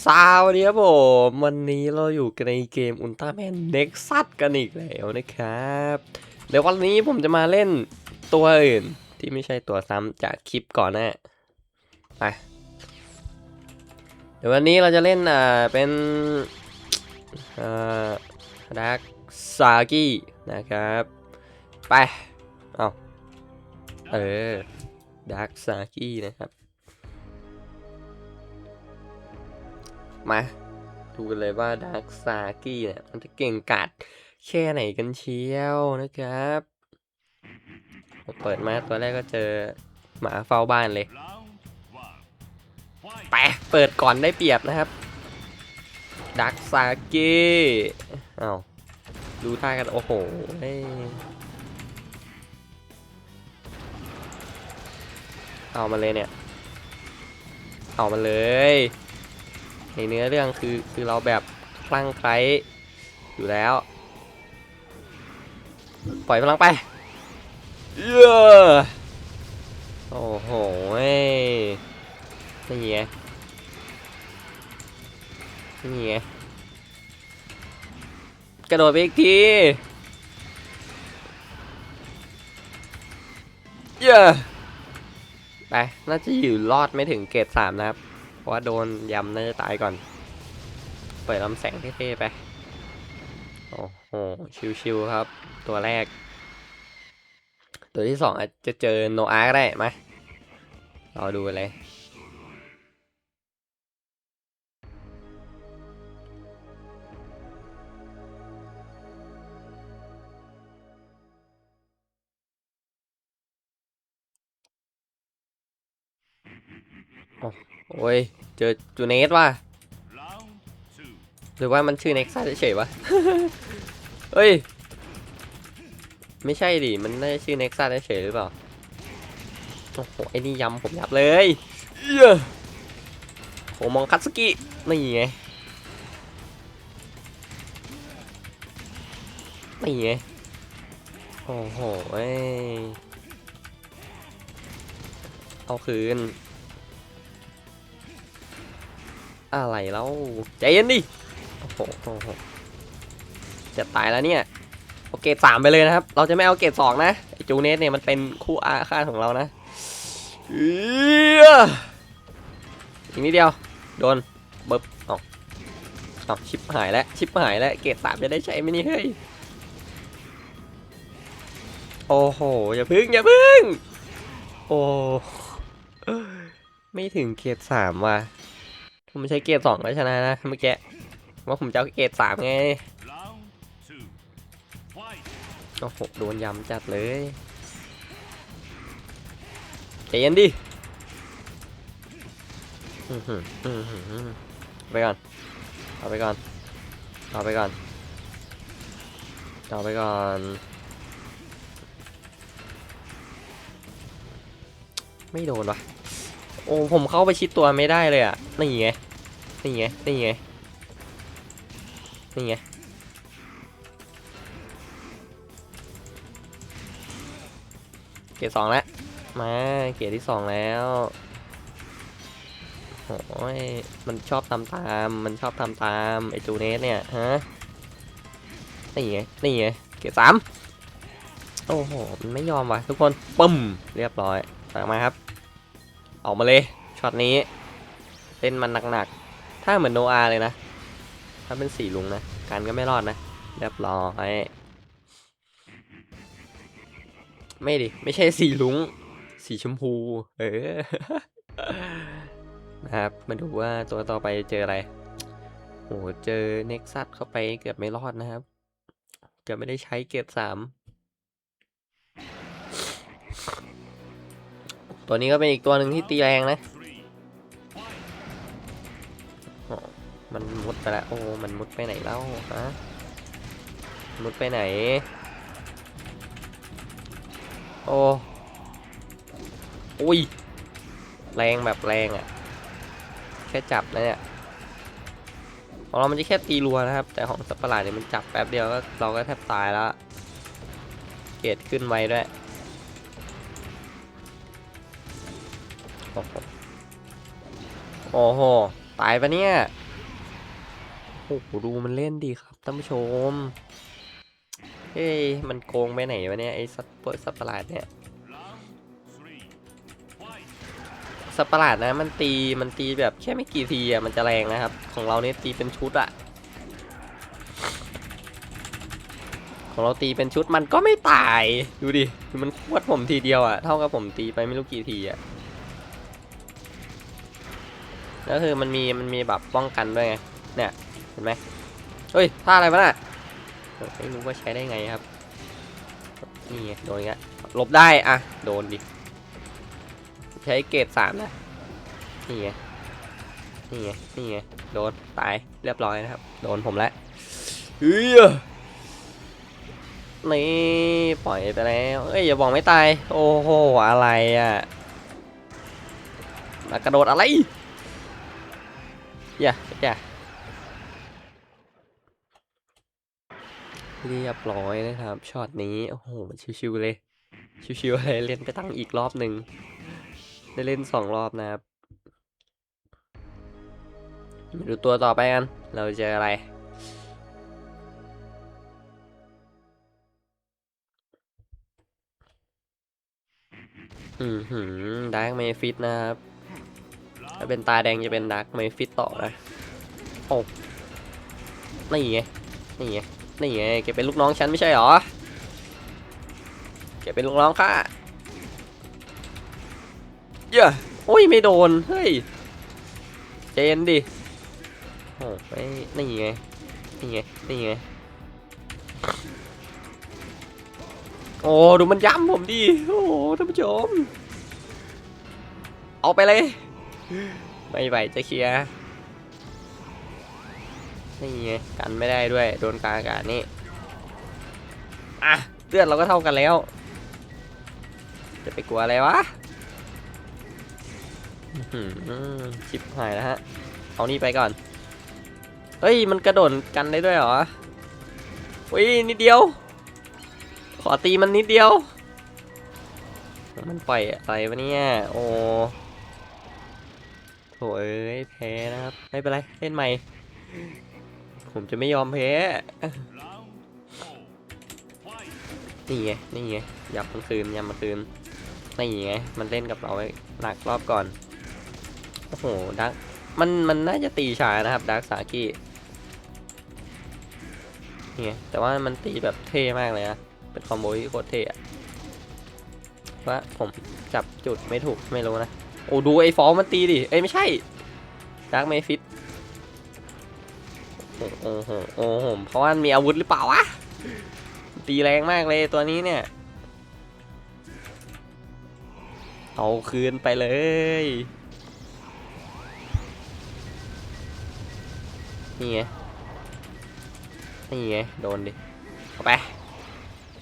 สวัสดีครับผมวันนี้เราอยู่กันในเกมอุลตร้าแมนเน็กซัสกันอีกแล้วนะครับ เดี๋ยววันนี้ผมจะมาเล่นตัวอื่นที่ไม่ใช่ตัวซ้ำจากคลิปก่อนหนะไปเดี๋ยววันนี้เราจะเล่นอ่าเป็นอ่าดักซากินะครับ ไป เอาเออดักซากินะครับ มาดูกันเลยว่าดาร์คซากี้เนี่ยมันจะเก่งกาจแค่ไหนกันเชียวนะครับเปิดมาตัวแรกก็เจอหมาเฝ้าบ้านเลยไปเปิดก่อนได้เปรียบนะครับดักซากี้อ้าวดูท่ากัน โอ้โหเฮ้ยเอามาเลยเนี่ย เอามาเลย ในเนื้อเรื่องคือคือเราแบบคลั่งไคล้อยู่แล้ว ปล่อยพลังไปเย้อโอ้โหเว้ยนี่ไงนี่ไงกระโดดไปอีกทีเย้อไป น่าจะอยู่รอดไม่ถึงเกรดสามนะครับ เพราะว่าโดนยำน่าจะตายก่อน เปิดลำแสงเท่ๆไป โอ้โห ชิวๆครับ ตัวแรก ตัวที่สองอาจจะเจอโนอาร์ก็ได้มาเราดูเลย โอ้ย เจอจูเนสว่ะหรือว่ามันชื่อเน็กซัสเฉยๆวะ เฮ้ย ไม่ใช่ดิ มันน่าจะชื่อเน็กซัสเฉยๆหรือเปล่า โอ้โห ไอ้นี่ยำผมยับเลยเอี้ยโหมองคัตสกินี่ไงนี่ไง โอ้โห เอ้เอาคืน อะไรแล้วใจเย็นดิโอ้โหจะตายแล้วเนี่ยเอาเกรดสามไปเลยนะครับ เราจะไม่เอาเกรดสองนะไอจูเนสเนี่ยมันเป็นคู่อาฆาตของเรานะอีกนิดเดียว โดนเบิบเอาเอาชิปหายแล้วชิปหายแล้วเกรดสามจะได้ใช้ไหมนี่เฮ้ยโอ้โหอย่าพึ่งอย่าพึ่ง โอ้ไม่ถึงเกรดสามว่ะ ผมใช้เกรดสองแล้วชนะนะเมื่อกี้ว่าผมจะเอาเกรดสามไงโอ้โหโดนยำจัดเลยใจเย็นดิอื้อหืออื้อหือเอาไปก่อน เอาไปก่อน เอาไปก่อน เอาไปก่อน ไม่โดนวะ โอ้ผมเข้าไปชิดตัวไม่ได้เลยอะนี่ไงนี่ไงนี่ไงนี่ไงเกียร์สองแล้วมาเกียร์ที่สองแล้วโอ้ยมันชอบทำตามมันชอบทำตามไอจูเนสเนี่ยฮะนี่ไงนี่ไงเกียร์สามโอ้โหมันไม่ยอมว่ะทุกคนปึ้มเรียบร้อยมาครับ ออกมาเลยช็อตนี้เล่นมันหนักๆ ถ้าเหมือนโนอาเลยนะ ถ้าเป็นสีลุงนะ การก็ไม่รอดนะเรียบร้อยไม่ดิ ไม่ใช่สีลุง สีชมพู เออ นะครับ มาดูว่าตัวต่อไปเจออะไรโอ้เจอเน็กซัสเข้าไปเกือบไม่รอดนะครับ เกือบไม่ได้ใช้เกียรดสาม ตัวนี้ก็เป็นอีกตัวหนึ่งที่ตีแรงนะ มันมุดไปแล้วโอ้ มันมุดไปไหนแล้วฮะ มุดไปไหน โอ้อุ้ย แรงแบบแรงอะ่ะ แค่จับนะเนี่ย ของเรามันจะแค่ตีรัวนะครับ แต่ของสัตว์ประหลาดเนี่ยมันจับแป๊บเดียวก็เราก็แทบตายแล้ว เกรดขึ้นไวด้วย โอ้โห ตายปะเนี่ยโโห ดูมันเล่นดีครับท่านผู้ชม เฮ้ย มันโกงไปไหนวะเนี่ย ไอ้สัตว์ปสัตว์ประหลาดเนี่ย สัตว์ประหลาดนะ มันตี มันตีแบบแค่ไม่กี่ทีอะ มันจะแรงนะครับ ของเราเนี่ยตีเป็นชุดอะ ของเราตีเป็นชุดมันก็ไม่ตาย ดูดิมันควดผมทีเดียวอะ เท่ากับผมตีไปไม่รู้กี่ทีอะ แล้วคือมันมีมันมีแบบป้องกันด้วยไง เนี่ยเห็นไหมเฮ้ยท่าอะไรวะน่ะไม่รู้ว่าใช้ได้ไงครับ นี่ไงโดนอีกแล้วหลบได้อะโดนดิ ใช้เกรดสามนะ นี่ไง นี่ไง นี่ไง โดนตายเรียบร้อยนะครับ โดนผมแล้วเฮ้ยนี่ปล่อยไปแล้วเอ้ยอย่าบอกไม่ตาย โอ้โหอะไรอะกระโดดอะไร อย่าอย่าเรียบร้อยนะครับช็อตนี้ โอ้โห ชิวๆเลย ชิวๆเลยเล่นไปตั้งอีกรอบหนึ่งได้เล่นสองรอบนะครับมาดูตัวต่อไปกัน เราเจออะไร อืมหืมดาร์กเมฟิตนะครับ ถ้าเป็นตาแดงจะเป็นดาร์กเมฟิตต่อนะโอ้นี่ไงนี่ไงนี่ไงแกเป็นลูกน้องฉันไม่ใช่หรอแกเป็นลูกน้องข้าเย้ยโอ้ยไม่โดนเฮ้ยเจนดิโอ้ยนี่ไงนี่ไงนี่ไงโอ้ดูมันย้ำผมดิโอ้ท่านผู้ชมเอาไปเลย ไม่ไหวจะเคลียร์นี่ไงกันไม่ได้ด้วย โดนกลางอากาศนี่อะเลือดเราก็เท่ากันแล้ว จะไปกลัวอะไรวะชิบหายแล้วฮะ เอานี่ไปก่อน เฮ้ย มันกระโดดกันได้ด้วยเหรออุ้ยนิดเดียว ขอตีมันนิดเดียว มันปล่อยอะไรวะเนี่ย โอ้ โอ้ยแพ้นะครับ ไม่เป็นไร เล่นใหม่ ผมจะไม่ยอมแพ้ นี่ไง นี่ไงยับมันคืนยับมันคืน นี่ไง มันเล่นกับเราไว้หนักรอบก่อน โอ้โห ดัก มัน มันน่าจะตีช้านะครับดักสากินี่ไง แต่ว่ามันตีแบบเท่มากเลยนะ เป็นคอมโบที่โคตรเท่อะว่าผมจับจุดไม่ถูกไม่รู้นะ โอ้ดูไอ้ฟอลมันตีดิ เอ้ยไม่ใช่ดักเมฟิตโอ้โหโอ้โหเพราะว่ามันมีอาวุธหรือเปล่าวะ ตีแรงมากเลยตัวนี้เนี่ย เอาคืนไปเลยนี่ไงนี่ไงโดนดิเอาไป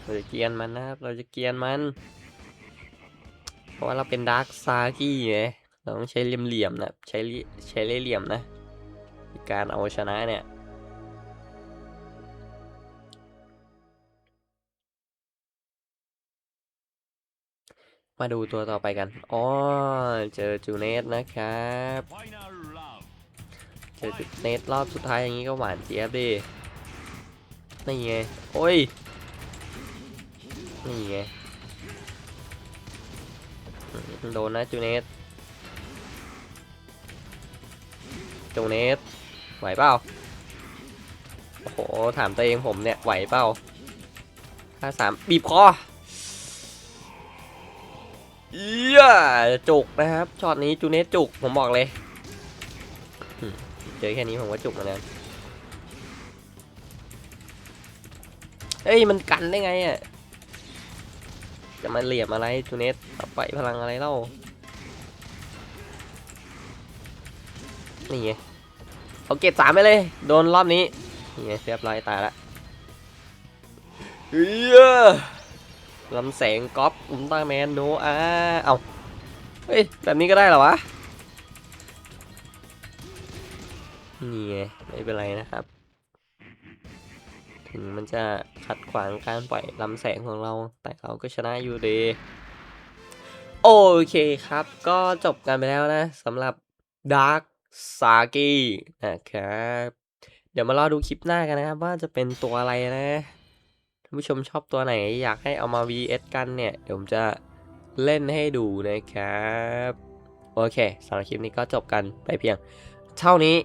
เราจะเกียนมันนะครับ เราจะเกียนมัน ราะว่าเราเป็นดาร์คซากี้ไงเราต้องใช้เหลี่ยมๆนะใช้ใช้เหลี่ยมนะการเอาชนะเนี่ยมาดูตัวต่อไปกัน อ๋อ เจอจูเนสนะครับ เจอจูเนสรอบสุดท้ายอย่างนี้ก็หวานเจี๊ยบดิ นี่ไง โอ้ย นี่ไง โดนนะจูเนสจูเนสไหวเปล่าโอ้โห ถามตัวเองผมเนี่ย ไหวเปล่าห้าสามบีบคอเอี้ยจุกนะครับ ช็อตนี้จูเนสจุก ผมบอกเลย เจอแค่นี้ผมก็จุกเหมือนกันเอ้ย มันกันได้ไงอะ จะมาเหลี่ยมอะไรจูเนสปล่อยพลังอะไรเล่า นี่ไงเอาเกตสามไปเลย โดนรอบนี้ นี่ไงเรียบร้อยตายละเอี้ยลำแสงก๊อปอุลตร้าแมนโนอาเอาเฮ้ย แบบนี้ก็ได้เหรอวะ นี่ไงไม่เป็นไรนะครับ ถึงมันจะขัดขวางการปล่อยลำแสงของเรา แต่เราก็ชนะอยู่ดี โอเคครับ ก็จบกันไปแล้วนะสำหรับ Dark s a g i นะครับ เดี๋ยวมารอดูคลิปหน้ากันนะครับ ว่าจะเป็นตัวอะไรนะท่านผู้ชมชอบตัวไหนอยากให้เอามา vs กันเนี่ย เดี๋ยวผมจะเล่นให้ดูนะครับ โอเคสำหรับคลิปนี้ก็จบกันไปเพียงเท่านี้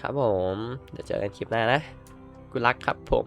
ครับผม เดี๋ยวเจอกันคลิปหน้านะ กุลักครับผม